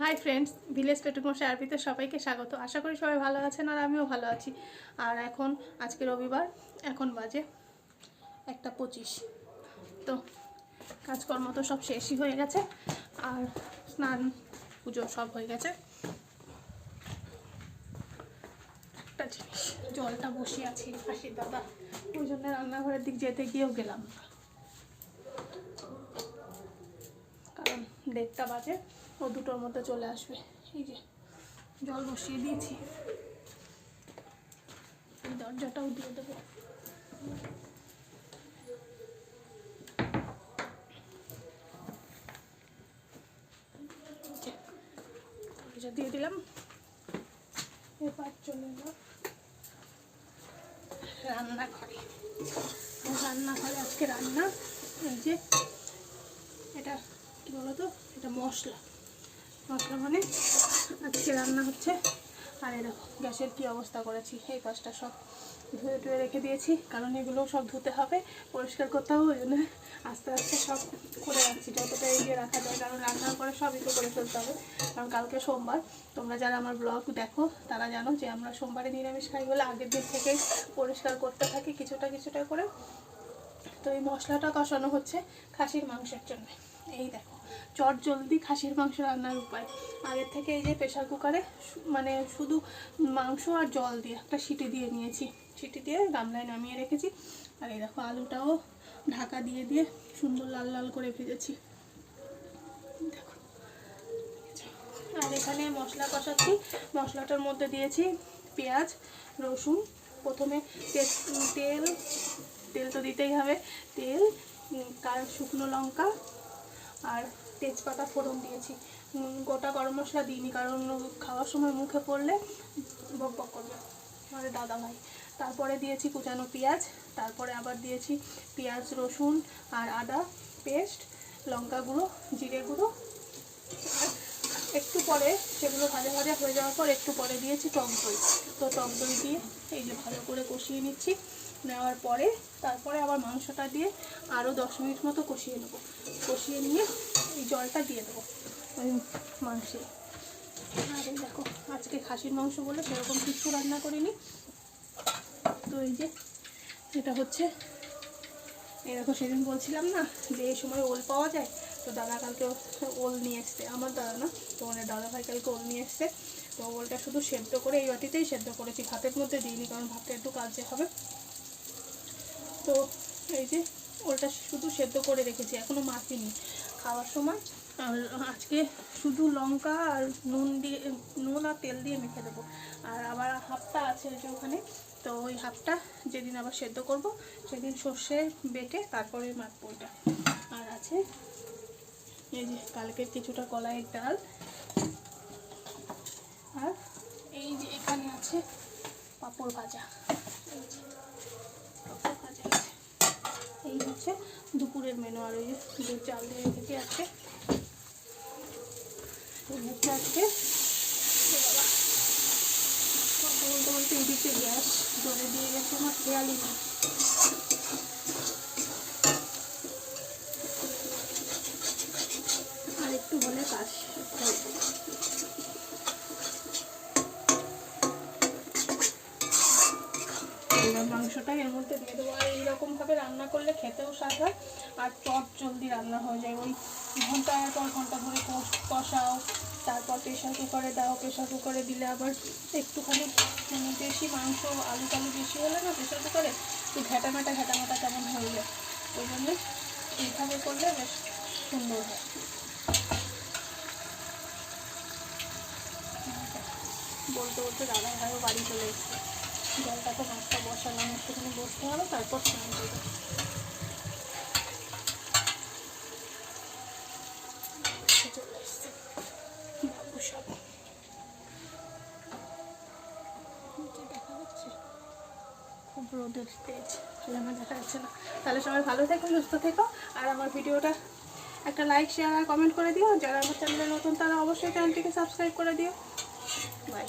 High friends village পেটুকমশাই আরপিতে সবাইকে স্বাগত। আশা করি সবাই ভালো আছেন আর আমিও ভালো আছি। আর এখন, আজকে রবিবার, এখন বাজে একটা পঁচিশ। তো কাজকর্ম তো সব শেষই হয়ে গেছে, আর স্নান পুজো সব হয়ে গেছে। একটা জিনিস, জলটা বসিয়ে আছে হাসির দাদা। ওই জন্য রান্নাঘরের দিক যেতে গিয়েও গেলাম কারণ দেড়টা বাজে। ও দুটোর মধ্যে চলে আসবে। এই যে, জল বসিয়ে দিয়েছি। দরজাটাও দিয়ে দেবো। দিয়ে দিলাম। এবার চলে এলাম রান্নাঘরে। রান্নাঘরে আজকে রান্না, এই যে, এটা কি বলতো? এটা মশলা। মশলা মানে? আজকে রান্না হচ্ছে। আর দেখো, গ্যাসের কি অবস্থা করেছি, এই পাশটা সব ধুয়ে টুয়ে রেখে দিয়েছি, কারণ এগুলো সব ধুতে হবে, পরিষ্কার করতে হবে, ওই জন্য আস্তে আস্তে সব করে রাখছি, যতটা এগিয়ে রাখা যায়, কারণ রান্নার পরে সবই তো করে ফেলতে হবে, কারণ কালকে সোমবার, তোমরা যারা আমার ব্লগ দেখো, তারা জানো যে আমরা সোমবারে নিরামিষ খাই বলে আগের দিন থেকে পরিষ্কার করতে থাকি, কিছুটা কিছুটা করে। তো এই মশলাটা কষানো হচ্ছে খাসির মাংসের জন্য, এই দেখো। চট জলদি খাসির মাংস রান্নার উপায়। আগের থেকে এই যে প্রেশার কুকারে মানে শুধু মাংস আর জল দিয়ে একটা সিটি দিয়ে নিয়েছি। সিটি দিয়ে গামলায় নামিয়ে রেখেছি। আর এই দেখো আলুটাও ঢাকা দিয়ে দিয়ে সুন্দর লাল লাল করে ভেজেছি। দেখো। আর এখানে মশলা কষাচ্ছি। মশলাটার মধ্যে দিয়েছি পেঁয়াজ, রসুন। প্রথমে তেল তেল তো দিতেই হবে। তেল কার শুকনো লঙ্কা আর তেজপাতা ফোড়ন দিয়েছি। গোটা গরম মশলা দিইনি, কারণ খাওয়ার সময় মুখে পড়লে বক বক করবে মানে দাদা ভাই তারপরে দিয়েছি কুচানো পেঁয়াজ, তারপরে আবার দিয়েছি পেঁয়াজ, রসুন আর আদা পেস্ট, লঙ্কা গুঁড়ো, জিরে গুঁড়ো। আর একটু পরে সেগুলো ভাজা ভাজা হয়ে যাওয়ার পর একটু পরে দিয়েছি টক দই। তো টক দই দিয়ে এই যে ভালো করে কষিয়ে নিচ্ছি, নেওয়ার পরে তারপরে আবার মাংসটা দিয়ে আরও দশ মিনিট মতো কষিয়ে নেব। কষিয়ে নিয়ে এই জলটা দিয়ে দেবো। ওই মাংসে। আর এই দেখো, আজকে খাসির মাংস বলে সেরকম কিছু রান্না করিনি। তো এই যে, এটা হচ্ছে এরকম সেদিন বলছিলাম না যে এই সময় ওল পাওয়া যায়, তো দাদা কালকে ওল নিয়ে এসছে। আমার দাদা না, তো মানে দাদা ভাই কালকে ওল নিয়ে এসছে। তো ওলটা শুধু সেদ্ধ করে এই বাটিতেই সেদ্ধ করেছি। ভাতের মধ্যে দিইনি, কারণ ভাতটা একটু কাজে হবে। তো এই যে, ওলটা শুধু সেদ্ধ করে রেখেছি এখনও মাখিনি। খাওয়ার সময়। আর আজকে শুধু লঙ্কা আর নুন দিয়ে, নুন আর তেল দিয়ে মেখে দেবো। আর আবার হাফটা আছে যে ওখানে। তো ওই হাফটা যেদিন আবার সেদ্ধ করব, সেদিন সর্ষে বেটে তারপরে মাখবো ওইটা আর আছে এই যে কালকের কিছুটা কলাইয়ের ডাল। আর এই যে এখানে আছে পাঁপড় ভাজা। পাঁপড় ভাজা আছে। এই হচ্ছে দুপুরের মেনু আর ওই যে চাল দিয়ে রেখেছি এই হচ্ছে আজকে বলতে বলতে এদিকে গ্যাস জলে দিয়ে গেছে, আমার খেয়ালই নেই। আর একটু হলে কাজ। মাংসটা এর মধ্যে দিয়ে দেবো। আর এইরকমভাবে রান্না করলে খেতেও স্বাদ হয় আর চট জলদি রান্না হয়ে যায়। ওই ঘণ্টার পর ঘণ্টা ধরে কষ- কষাও, তারপর প্রেশার কুকারে দাও, প্রেশার কুকারে দিলে আবার একটুখানি মানে বেশি মাংস, আলু টালু বেশি হলে না প্রেশার কুকারে একটু ঘ্যাটা ম্যাটা ঘ্যাটা ম্যাটা কেমন হয়ে যায়। ওই জন্য এইভাবে করলে বেশ সুন্দর হয়। বলতে বলতে দাদা ভাইও বাড়ি চলে এসছে। জলটা তো মাছটা বসালাম, একটুখানি বসতে হবে, তারপর স্নান করব। খুব রোদের তেজ সেজন্য দেখা যাচ্ছে না। তাহলে সবাই ভালো থেকো, সুস্থ থেকো, আর আমার ভিডিওটা একটা লাইক শেয়ার আর কমেন্ট করে দিও। যারা আমার চ্যানেলে নতুন, তারা অবশ্যই চ্যানেলটিকে সাবস্ক্রাইব করে দিও। বাই